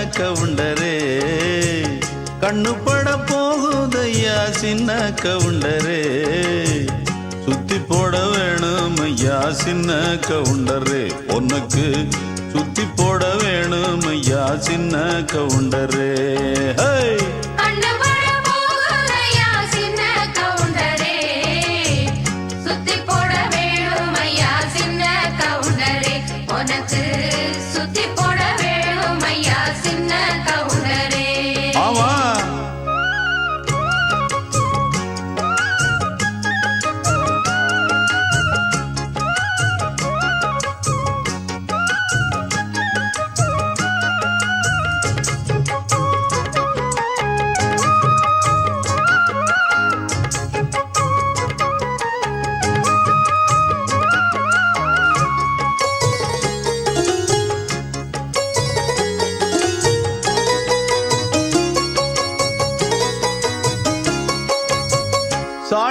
பட உண்டரே. சின்ன கண்ணு பட போகுதையா சின்ன கவுண்டரே சுத்தி போட வேணும் ஐயா சின்ன கவுண்டரே உனக்கு சுத்தி போட வேணும் ஐயா சின்ன கவுண்டரே ஹே!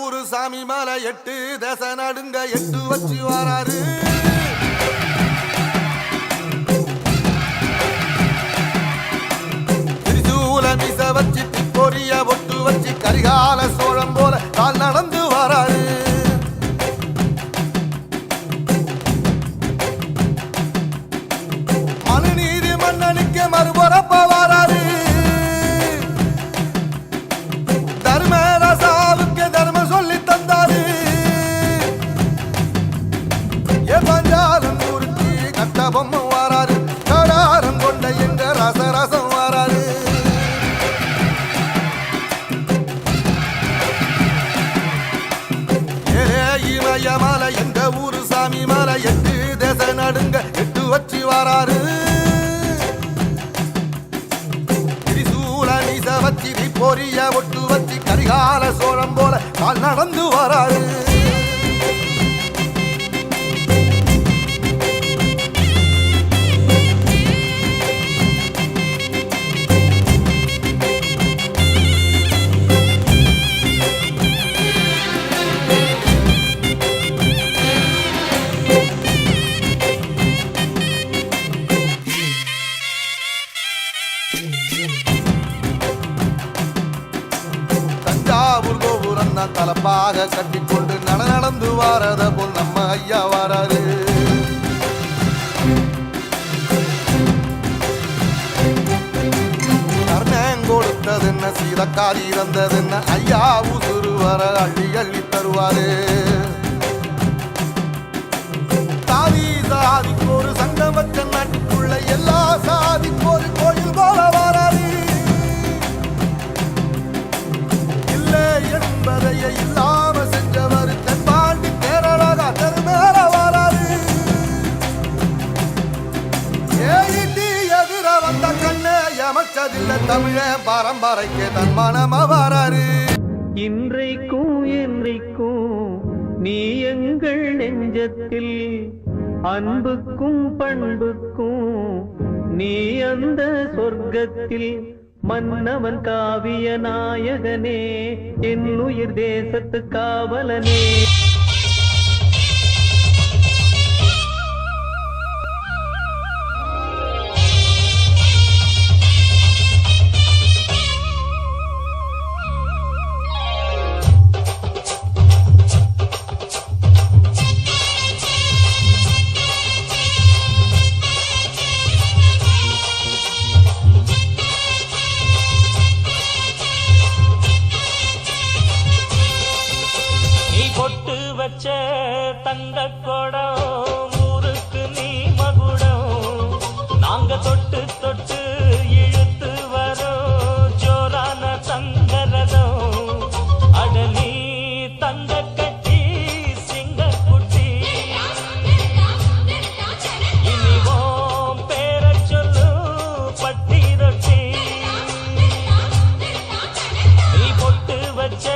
ஊரு சாமி மலை எட்டு தச நடுங்க எட்டு வச்சு வராரு. திரிசூல மிச வச்சு பொரிய பொட்டு வச்சு கரிகா ரசரசம் வாராரு ஏ இமய மலை எங்க ஊரு சாமி மலை? எட்டு தேச நடுங்க எட்டு வச்சு வாராரு. திரிசூல வச்சி பொரிய ஒட்டு வச்சு கரிகால சோழம் போல கால் நடந்து வராரு. கொண்டு நட நடந்து வாரத போல் நம்ம ஐயா வாராரு. கொடுத்தது என்ன? சீதக்காரி இறந்தது என்ன? ஐயா உசுறு வர அள்ளி அள்ளி தருவாரு. சாதி சாதிக்கு ஒரு சங்கம் வச்ச நாட்டுக்குள்ள எல்லா சாதிக்கு ஒரு கோயில் போல வராது இல்லை என்பதையே இல்லா எமச்சதில்லை தமிழ பரம்பரைக்கு தன் மனம வராரு இன்றைக்கும் என்றைக்கும் நீ எங்கள் நெஞ்சத்தில் அன்புக்கும் பண்புக்கும் நீ அந்த சொர்க்கத்தில் மன்னவன் காவிய நாயகனே என் உயிர் தேசத்து காவலனே. தந்த கொடம் ஊருக்கு நீ மகுடம். நாங்க தொட்டு தொட்டு இழுத்து வரோம் ஜோரான தங்கரதம். அடலி தங்க கட்டி சிங்க குட்டி. இனிவோம் பேர சொல்லு பட்டி ரொட்டி நீ பொட்டு வச்ச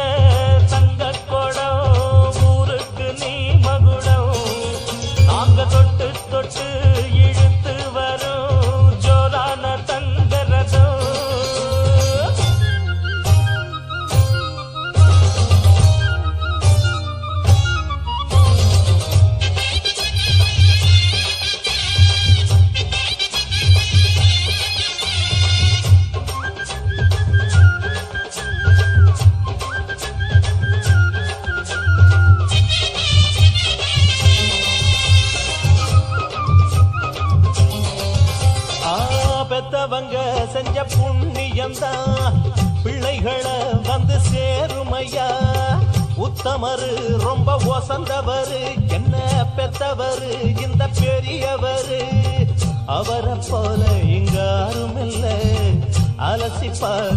பெத்தவங்க செஞ்ச புண்ணியம்தான். பிள்ளைகளை வந்து சேருமையா? உத்தமரு ரொம்ப ஒசந்தவரு. என்ன பெத்தவரு இந்த பெரியவரு? அவரை போல இங்க யாரும் இல்ல அலசிப்பாரு